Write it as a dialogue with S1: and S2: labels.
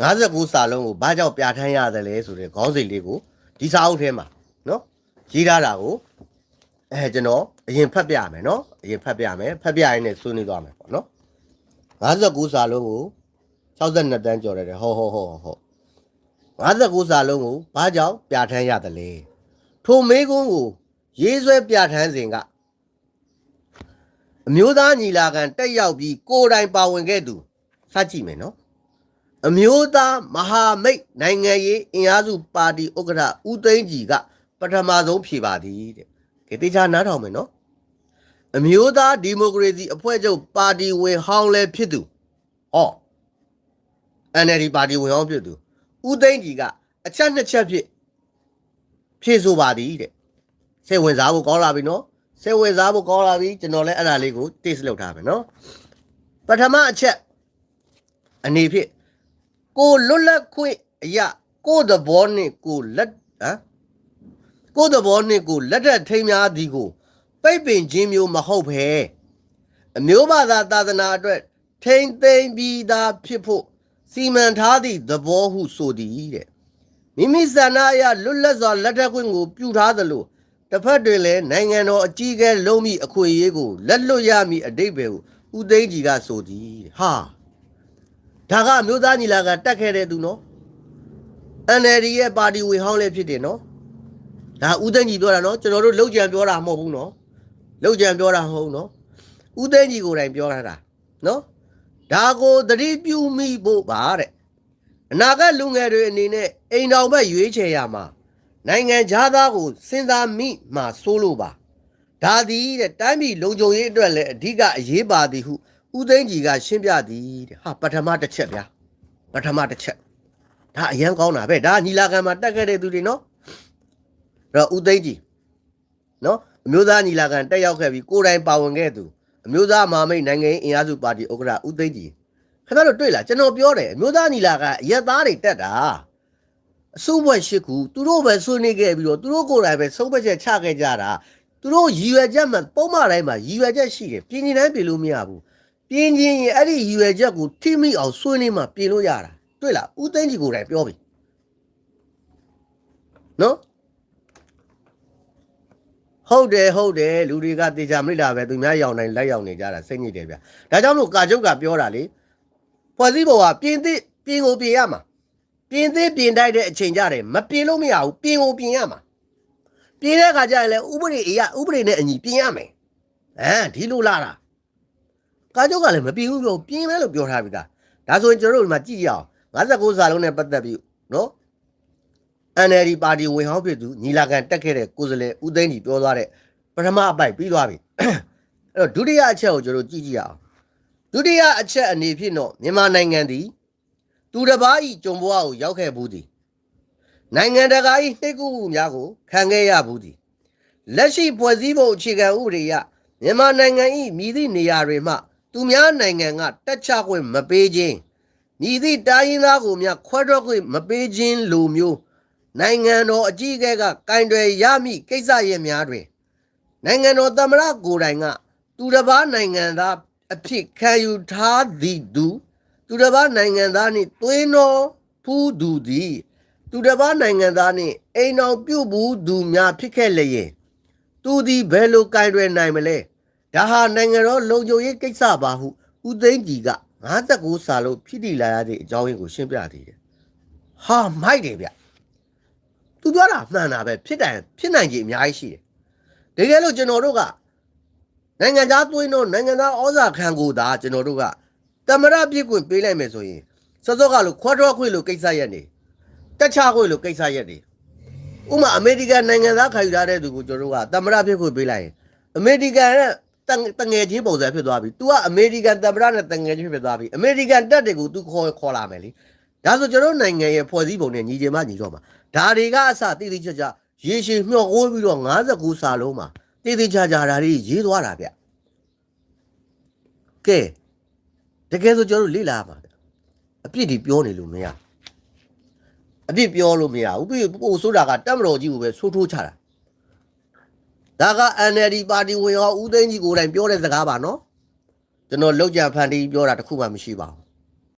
S1: 59စာလုံးကိုဘာကြောင့်ပြဋ္ဌာန်းရတယ်လဲဆိုတဲ့ခေါင်းစဉ်လေးကိုဒီစာအုပ်ထဲမှာနော်ရေးထားတာကိုအဲကျွန်တော်အရင်ဖတ်ပြမယ်နော်အရင်ဖတ်ပြမယ်ဖတ်ပြရင်းနဲ့ဆွေးနွေးသွားမယ်ပေါ့နော်59စာလုံးကို62တန်းကျော်တယ်ဟုတ်ဟုတ်ဟုတ်ဟုတ်59စာလုံးကိုဘာကြောင့်ပြဋ္ဌာန်းရတယ်လဲထိုမေးခွန်းကိုရေးဆွဲပြဋ္ဌာန်းစဉ်ကအမျိုးသားညီလာခံတက်ရောက်ပြီးကိုယ်တိုင်ပါဝင်ခဲ့သူစကြည့်မယ်နော် အမျိုးသားမဟာမိတ်နိုင်ငံရေးအင်အားစုပါတီဥက္ကဋ္ဌဦးသိန်းကြည်ကပထမဆုံးဖြေပါသည်တဲ့။ကဲတေချာနားထောင်မယ်နော်။အမျိုးသားဒီမိုကရေစီအဖွဲ့ချုပ်ပါတီဝင်ဟောင်းလည်းဖြစ်သူ။ဟော NLD ပါတီဝင်ဟောင်းဖြစ်သူဦးသိန်းကြည်ကအချက်နှစ်ချက်ဖြစ်ဖြေဆိုပါသည်တဲ့။စိတ်ဝင်စားဖို့ကောင်းလာပြီနော်။စိတ်ဝင်စားဖို့ကောင်းလာပြီကျွန်တော်လည်းအဲ့ဒါလေးကို taste လုပ်ထားမယ်နော်။ပထမအချက်အနေဖြင့် ကိုလွတ်လပ်ခွင့်အရာကိုသဘောနဲ့ကိုလက်ဟမ်ကိုသဘောနဲ့ကိုလက်ထက်ထိမ်းများသည်ကိုပိတ်ပင်ခြင်းမျိုးမဟုတ်ဘဲအမျိုးဘာသာသာသနာအတွက်ထိမ့်သိမ့်ပြီးသားဖြစ်ဖို့စီမံထားသည့်သဘောဟုဆိုသည်တဲ့မိမိဆန္ဒအရလွတ်လပ်စွာလက်ထက်ခွင့်ကိုပြုထားသလိုတစ်ဖက်တွင်လည်းနိုင်ငံတော်အကြီးအကဲလုံးမိအခွင့်အရေးကိုလက်လွတ်ရမည်အတိတ်ပဲကိုဦးသိန်းကြီးကဆိုသည်တဲ့ဟာ ဒါကအမျိုးသားညီလာခံတက်ခဲ့တဲ့သူနော် NLD ရဲ့ပါတီဝင်ဟောင်းလည်းဖြစ်တယ်နော်ဒါဦးသိန်းကြီးပြောတာနော်ကျွန်တော်တို့လောက်ကြံပြောတာမဟုတ်ဘူးနော်လောက်ကြံပြောတာမဟုတ်ဘူးနော်ဦးသိန်းကြီးကိုယ်တိုင်ပြောတာနော်ဒါကိုသတိပြုမိဖို့ပါတဲ့အနာဂတ်လူငယ်တွေအနေနဲ့အိမ်တော်ဘက်ရွေးချယ်ရမှာနိုင်ငံခြားသားကိုစဉ်းစားမိမှစိုးလို့ပါဒါသည်တဲ့တိုင်းပြည်လုံခြုံရေးအတွက်လည်းအဓိကအရေးပါသည်ဟု ဦးသိန်းကြီးကရှင်းပြသည်တဲ့ဟာပထမတစ်ချက်ဗျာပထမတစ်ချက်ဒါအရန်ကောင်းတာပဲဒါညီလာခံမှာတက်ခဲ့တဲ့သူတွေနော်အဲ့တော့ဦးသိန်းကြီးနော်အမျိုးသားညီလာခံတက်ရောက်ခဲ့ပြီးကိုယ်တိုင်ပါဝင်ခဲ့သူအမျိုးသားမဟာမိတ်နိုင်ငံရေးအင်အားစုပါတီဥက္ကဋ္ဌဦးသိန်းကြီးခင်ဗျားတို့တွေ့လားကျွန်တော်ပြောတယ်အမျိုးသားညီလာခံအရက်သားတွေတက်တာအစုဘွက်ရှိခုသူတို့ပဲဆွေးနွေးခဲ့ပြီးတော့သူတို့ကိုယ်တိုင်ပဲဆုံးဖြတ်ချက်ချခဲ့ကြတာသူတို့ရည်ရွယ်ချက်မှပုံမှန်တိုင်းမှာရည်ရွယ်ချက်ရှိတယ်ပြင်ကျင်တိုင်းပြင်လို့မရဘူး ပြင်းချင်းရင်အဲ့ဒီရည်ရွယ်ချက်ကိုထိမိအောင်ဆွေးနွေးမှပြင်လို့ရတာတွေ့လားဦးသိန်းကြီးကိုယ်တိုင်ပြောပြီနော်ဟုတ်တယ်ဟုတ်တယ်လူတွေကတေချာမိလာပဲသူများရောင်တိုင်းလိုက်ရောင်နေကြတာစိတ်ညစ်တယ်ဗျဒါကြောင့်မို့ကာချုပ်ကပြောတာလေဖွဲ့စည်းပုံကပြင်သစ်ပြင်ကိုပြင်ရမှာပြင်သစ်ပြင်တိုက်တဲ့အချိန်ကြတယ်မပြင်လို့မရဘူးပြင်ကိုပြင်ရမှာပြင်တဲ့အခါကျရင်လည်းဥပဒေအရဥပဒေနဲ့အညီပြင်ရမယ်ဟမ်ဒီလိုလာတာ ကားချုပ်ကလည်းမပြင်းဘူးပြောပြင်းမယ်လို့ပြောထားပြီသားဒါဆိုရင်ကျွန်တော်တို့ဒီမှာကြည့်ရအောင်59စာလုံးနဲ့ပတ်သက်ပြီးနော် NLD ပါတီဝင်ဟောင်းဖြစ်သူညီလာခံတက်ခဲ့တဲ့ကိုယ်စားလှယ်ဦးသိန်းကြီးပြောသွားတဲ့ပထမအပိုက်ပြီးသွားပြီအဲ့တော့ဒုတိယအချက်ကိုကျွန်တော်ကြည့်ကြည့်ရအောင်ဒုတိယအချက်အနေဖြင့်တော့မြန်မာနိုင်ငံသည်သူတစ်ပါးဤကြုံဘဝကိုရောက်ခဲ့ဘူးသည်နိုင်ငံတကာဤနှိပ်ကူမှုများကိုခံခဲ့ရဘူးသည်လက်ရှိဖွဲ့စည်းပုံအခြေခံဥပဒေအရမြန်မာနိုင်ငံ၏မြည်သည့်နေရာတွေမှ သူများနိုင်ငံကတက်ချခွင့်မပေးခြင်းမြည်သည့်တိုင်းရင်းသားကိုများခွဲထွက်ခွင့်မပေးခြင်းလိုမျိုးနိုင်ငံတော်အကြီးအကဲကကင်တွယ်ရမည့်ကိစ္စရပ်များတွင်နိုင်ငံတော်သမ္မတကိုယ်တိုင်က သူတစ်ပါးနိုင်ငံသားအဖြစ်ခံယူထားသည်သူသူတစ်ပါးနိုင်ငံသားနှင့်သွေးတော်ဖူးသူသည်သူတစ်ပါးနိုင်ငံသားနှင့်အိမ်တော်ပြုတ်ဘူးသူများဖြစ်ခဲ့လျင်သူသည်ဘယ်လိုကင်တွယ်နိုင်မလဲ ဒါဟာနိုင်ငံတော်လုံခြုံရေးကိစ္စပါဟုဦးသိန်းကြီးက59စာလုံးဖြစ်တည်လာရတဲ့အကြောင်းရင်းကိုရှင်းပြသေးတယ်ဟာမိုက်တယ်ဗျသူပြောတာမှန်တာပဲဖြစ်တယ်ဖြစ်နိုင်ကြီးအများကြီးရှိတယ်တကယ်လို့ကျွန်တော်တို့ကနိုင်ငံသားသွင်းတော့နိုင်ငံသားဩဇာခံကိုသာကျွန်တော်တို့ကတမရပြစ်ခွင့်ပေးလိုက်မယ်ဆိုရင်စောစောကလို့ခွဲထွက်ခွင့်လို့ကိစ္စရက်နေတက်ချခွင့်လို့ကိစ္စရက်နေဥပမာအမေရိကန်နိုင်ငံသားခံယူထားတဲ့သူကိုကျွန်တော်တို့ကသမ္မတဖြစ်ခွင့်ပေးလိုက်ရင်အမေရိကန်နဲ့ တငတငယ်ချင်းပုံစံဖြစ်သွားပြီ။ तू ကအမေရိကန်သမ္မတနဲ့တငယ်ချင်းဖြစ်သွားပြီ။အမေရိကန်တပ်တွေကို तू ခေါ်ခေါ်လာမယ်လေ။ဒါဆိုကျွန်တော်တို့နိုင်ငံရဲ့ဖွဲ့စည်းပုံနဲ့ညီချင်မှညီတော့မှာ။ဒါတွေကအစတိတိကျကျရေရှည်မျှော်ကိုးပြီးတော့59စာလုံးမှာတိတိကျကျဒါတွေရေးသွားတာဗျ။ကဲတကယ်ဆိုကျွန်တော်တို့လေ့လာပါဗျ။အပြစ်ဒီပြောနေလို့မရဘူး။အပြစ်ပြောလို့မရဘူးပြီးပို့ဆိုတာကတက်မတော်ကြီးကိုပဲဆိုးထိုးချတာ ဒါက NLD ပါတီဝင်ရောဦးသိန်းကြီးကိုယ်တိုင်ပြောတဲ့စကားပါနော်ကျွန်တော်လောက်ကြံဖန်တီးပြောတာတခုမှမရှိပါဘူး